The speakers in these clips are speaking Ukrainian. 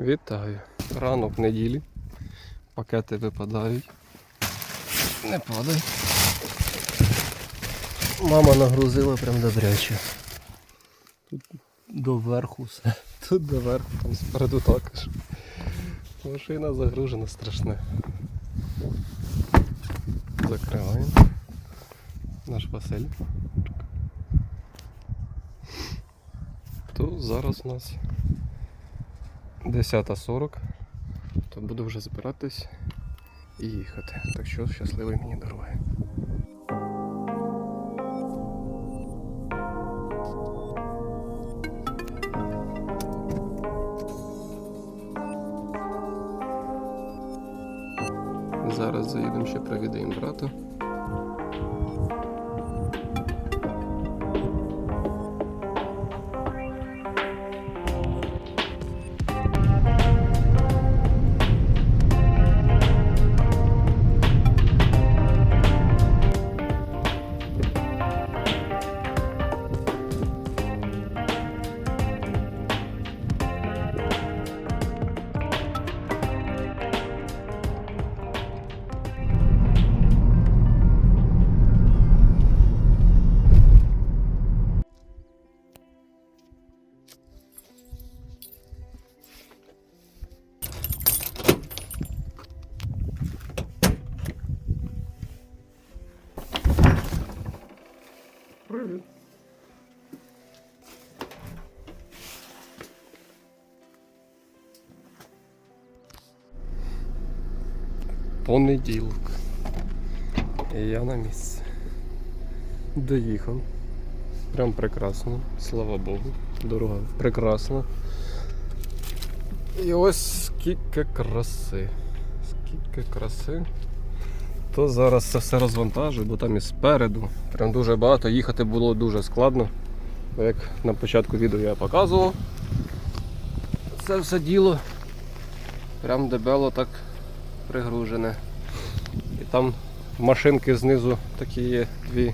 Вітаю. Ранок неділі. Пакети випадають. Не падай. Мама нагрузила прям добряче. Тут доверху все. Тут доверху, там спереду також. Машина загружена страшне. Закриваємо. Наш Василь. То зараз у нас 10.40, то буду вже збиратись і їхати. Так що щасливої мені дороги. Зараз заїдемо ще провідаємо брата. Понеділок. І я на місці. Доїхав. Прям прекрасно, слава Богу. Дорога прекрасна. І ось скільки краси. Скільки краси. То зараз це все розвантажую, бо там і спереду. Прям дуже багато. Їхати було дуже складно. Бо Як на початку відео я показував. Це все діло. Прям дебело так пригружене. І там машинки знизу такі є дві.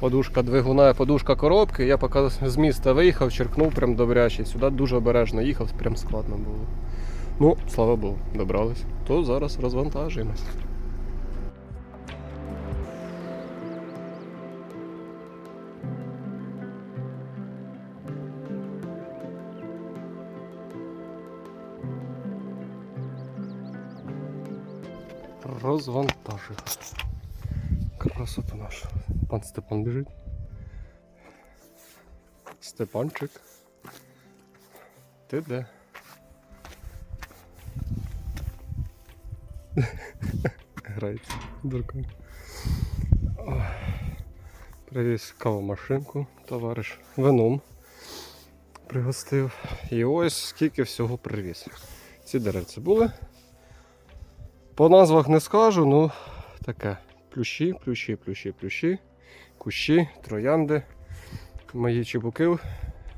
Подушка двигуна подушка коробки. Я поки з міста виїхав, черкнув прям добряче. Сюди дуже обережно їхав, прям складно було. Ну, слава Богу, добрались. То зараз розвантажуємось. Розвантажив. Красота наша. Пан Степан біжить. Степанчик. Ти де? Грається дурком. Привіз кавомашинку, товариш. Вином пригостив. І ось скільки всього привіз. Ці деревці були. По назвах не скажу, ну таке. Плющі, плющі, плющі, плющі, кущі, троянди, мої чебуки.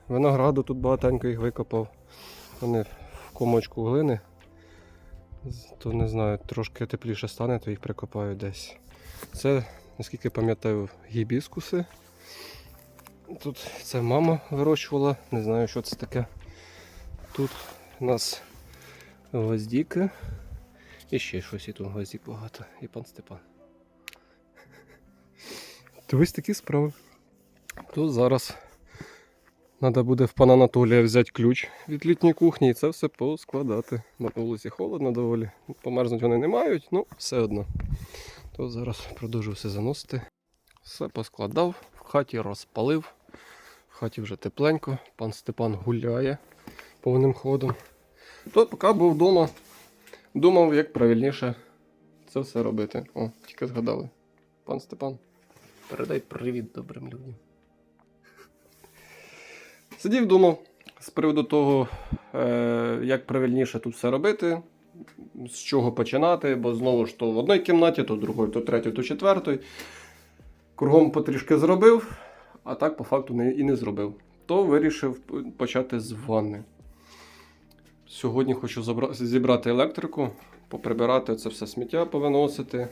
Винограду тут багатенько їх викопав. Вони в комочку глини. То не знаю, трошки тепліше стане, то їх прикопаю десь. Це, наскільки пам'ятаю, гібіскуси. Тут це мама вирощувала, не знаю, що це таке. Тут у нас гвоздіки. І ще щось і тут гвоздик багато. І пан Степан. То ось такі справи. То зараз треба буде в пана Анатолія взяти ключ від літньої кухні і це все поскладати. На вулиці холодно доволі. Померзнуть вони не мають, ну все одно. То зараз продовжу все заносити. Все поскладав, в хаті розпалив. В хаті вже тепленько. Пан Степан гуляє повним ходом. То поки був вдома, Думав, як правильніше це все робити. О, тільки згадали. Пан Степан, передай привіт добрим людям. Сидів, думав з приводу того, е, як правильніше тут все робити, з чого починати, бо знову ж то в одній кімнаті, то в другій, то в третій, то четвертій. Кругом потрішки зробив, а так по факту і не зробив. То вирішив почати з ванни. Сьогодні хочу забра- зібрати електрику, поприбирати це все сміття, повиносити.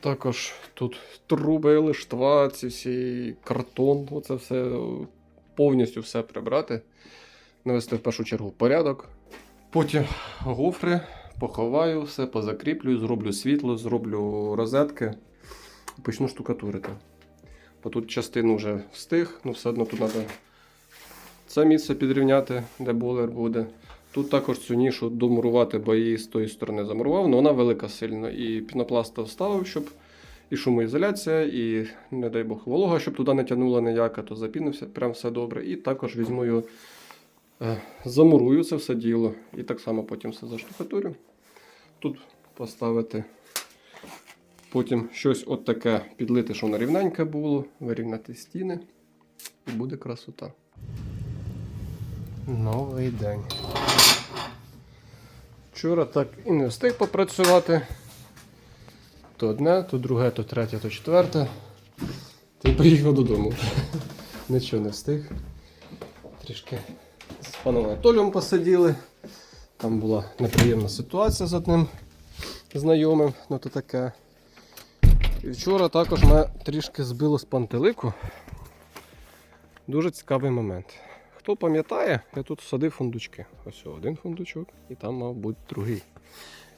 Також тут труби, лиштва, ці всі картон, оце все повністю все прибрати. навести в першу чергу порядок. Потім гофри поховаю, все позакріплюю, зроблю світло, зроблю розетки почну штукатурити. Бо тут частину вже встиг, ну все одно тут треба це місце підрівняти, де болер буде. Тут також цю нішу домурувати, бо її з тої сторони замурував, але вона велика сильно. І пінопласта вставив, щоб і шумоізоляція, і, не дай Бог, волога, щоб туди не тягнула ніяка, то запінився, прям все добре. І також візьму його, е, замурую це все діло. І так само потім все заштукатурю. Тут поставити. Потім щось от таке підлити, що воно рівненьке було, вирівняти стіни. І буде красота. Новий день. Вчора так і не встиг попрацювати. То одне, то друге, то третє, то четверте. Й поїхав додому. Нічого не встиг. Трішки з паном Анатолієм посиділи. Там була неприємна ситуація з одним знайомим, ну то таке. І вчора також мене трішки збило з пантелику. Дуже цікавий момент. Хто пам'ятає, я тут садив фундучки. Ось один фундучок і там мав бути другий.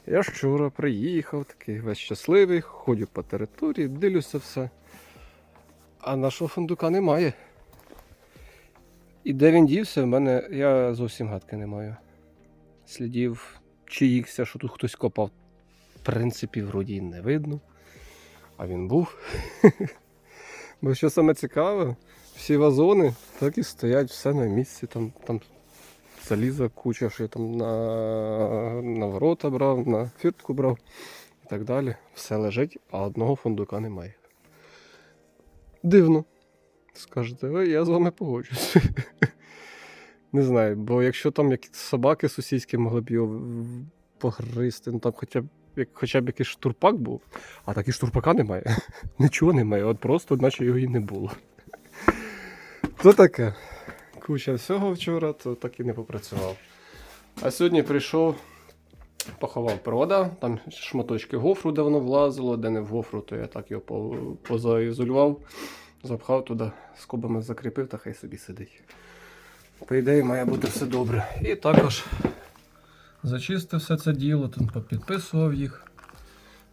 Я вчора приїхав, такий весь щасливий, ходю по території, дивлюся все. А нашого фундука немає. І де він дівся, в мене я зовсім гадки не маю. Слідів чиїхся, що тут хтось копав. В принципі, вроді не видно. А він був. Бо що саме цікаве, всі вазони так і стоять все на місці. Там, там заліза куча, що я там на, на ворота брав, на фіртку брав і так далі. Все лежить, а одного фундука немає. Дивно. Скажете, ви, я з вами погоджуюсь. Не знаю, бо якщо там якісь собаки сусідські могли б його погризти, ну там хоча б, як, хоча б якийсь штурпак був, а так і штурпака немає. Нічого немає, от просто наче його і не було. То таке. Куча всього вчора, то так і не попрацював. А сьогодні прийшов, поховав провода, там шматочки гофру, де воно влазило, де не в гофру, то я так його позаізолював, запхав туди, скобами закріпив та хай собі сидить. По ідеї, має бути все добре. І також зачистив все це діло, тут підписував їх,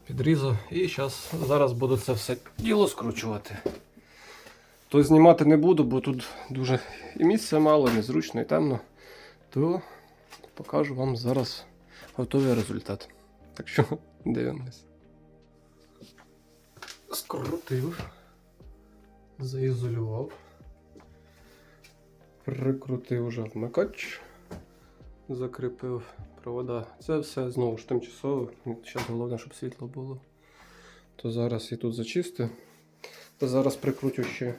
підрізав. І зараз, зараз буду це все діло скручувати. То знімати не буду, бо тут дуже і місця мало, незручно і темно. То покажу вам зараз готовий результат. Так що дивимось. Скрутив, заізолював, прикрутив вже вмикач, закріпив провода. Це все знову ж тимчасово. Зараз головне, щоб світло було. То зараз я тут зачистив. Та зараз прикрутю ще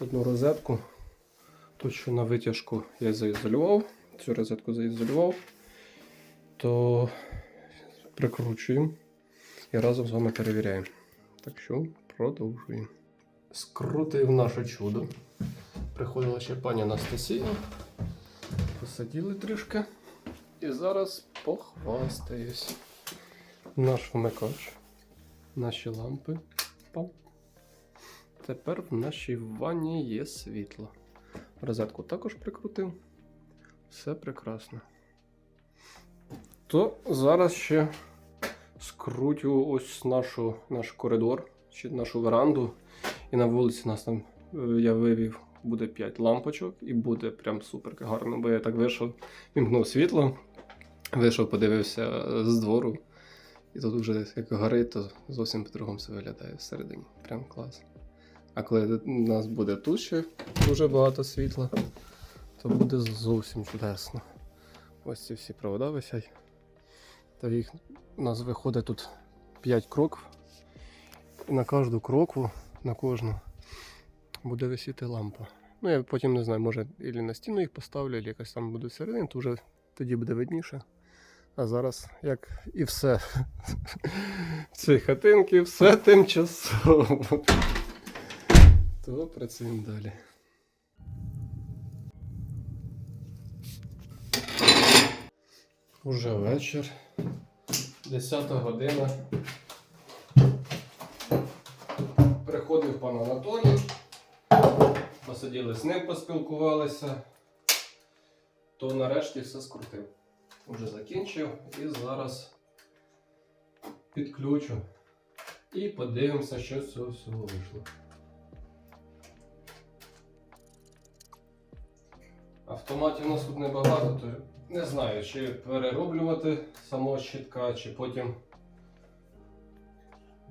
одну розетку. Тут що на витяжку я заізолював, цю розетку заізолював, то прикручуємо і разом з вами перевіряємо. Так що продовжуємо. Скрутив наше чудо. Приходила ще пані Анастасія. Посадили трішки. І зараз похвастаюсь. Наш вмикач, наші лампи. Пам. Тепер в нашій ванні є світло. Розетку також прикрутив. Все прекрасно. То зараз ще скрутю ось нашу, наш коридор, чи нашу веранду. І на вулиці нас там е, я вивів, буде 5 лампочок і буде прям супер гарно. Бо я так вийшов, вімкнув світло, вийшов, подивився з двору. І тут вже як горить, то зовсім по-другому все виглядає всередині. Прям клас. А коли у нас буде тут ще дуже багато світла, то буде зовсім чудесно. Ось ці всі провода висять. Та їх у нас виходить тут 5 кроків. І на кожну крокву, на кожну, буде висіти лампа. Ну, я потім не знаю, може і на стіну їх поставлю, або якось там буде всередині, то вже тоді буде видніше. А зараз, як і все в цій хатинці, все тимчасово. То працюємо далі. Уже вечір. 10 година. Приходив пан Анатолій. Посиділи з ним, поспілкувалися. то нарешті все скрутив. Уже закінчив і зараз підключу. І подивимося, що з цього всього вийшло. Автоматів у нас тут небагато, то не знаю, чи перероблювати самого щитка, чи потім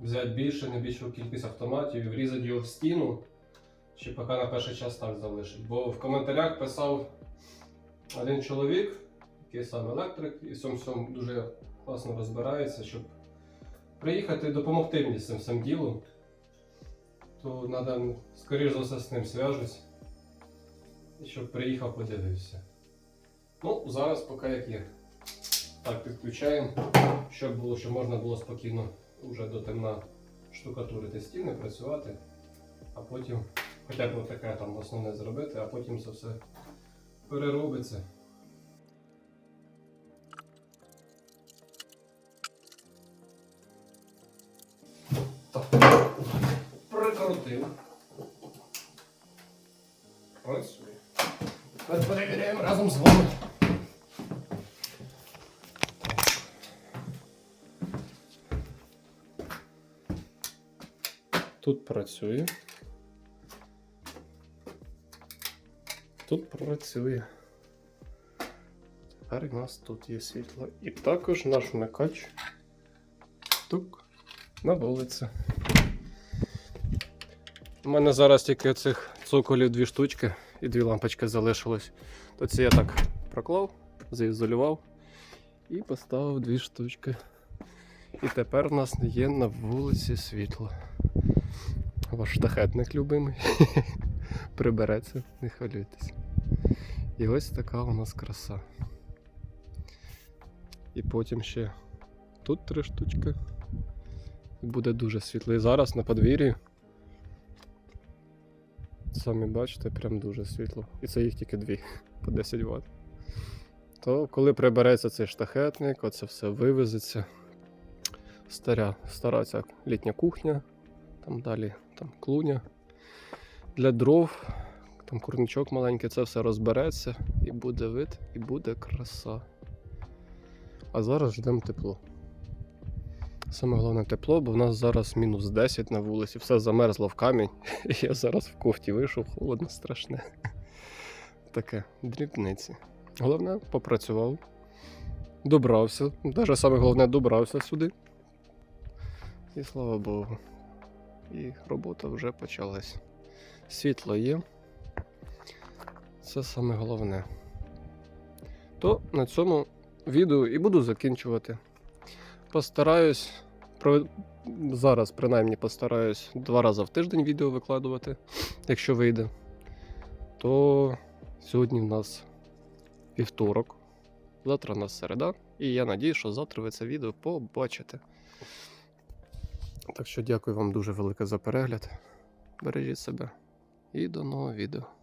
взяти більше, не більшу кількість автоматів і врізати його в стіну, чи поки на перший час так залишить. Бо в коментарях писав один чоловік, який сам електрик, і цьому всьому дуже класно розбирається, щоб приїхати і допомогти мені з цим всім ділом, то треба, скоріш за все, з ним зв'яжусь. І щоб приїхав, подивився. Ну, зараз поки як є. Так, підключаємо, щоб було, щоб можна було спокійно вже до темна штукатурити стіни, працювати, а потім хоча б таке там основне зробити, а потім це все переробиться. Прикрутив. Працює. Перевіряємо разом з вами. Тут працює. Тут працює. Тепер у нас тут є світло. І також наш вмикач тук на вулиці. У мене зараз тільки цих цоколів дві штучки і дві лампочки залишилось. То це я так проклав, заізолював і поставив дві штучки. І тепер у нас є на вулиці світло. Ваш штахетник любимий. Прибереться, не хвилюйтесь. І ось така у нас краса. І потім ще тут три штучки. Буде дуже світло. І зараз на подвір'ї. Самі бачите, прям дуже світло. І це їх тільки дві по 10 Вт. То коли прибереться цей штахетник, оце все вивезеться. Старя, стара ця літня кухня, там далі там клуня. Для дров, там курничок маленький, це все розбереться і буде вид, і буде краса. А зараз ждемо тепло. Саме головне тепло, бо в нас зараз мінус 10 на вулиці, все замерзло в камінь. Я зараз в кофті вийшов, холодно страшне. Таке, дрібниці. Головне, попрацював, добрався. Навіть саме головне добрався сюди. І слава Богу. І робота вже почалась. Світло є. Це саме головне. То на цьому відео і буду закінчувати. Постараюсь зараз, принаймні, постараюсь два рази в тиждень відео викладувати, якщо вийде. То сьогодні в нас вівторок, завтра у нас середа, і я надію, що завтра ви це відео побачите. Так що дякую вам дуже велике за перегляд. Бережіть себе і до нового відео.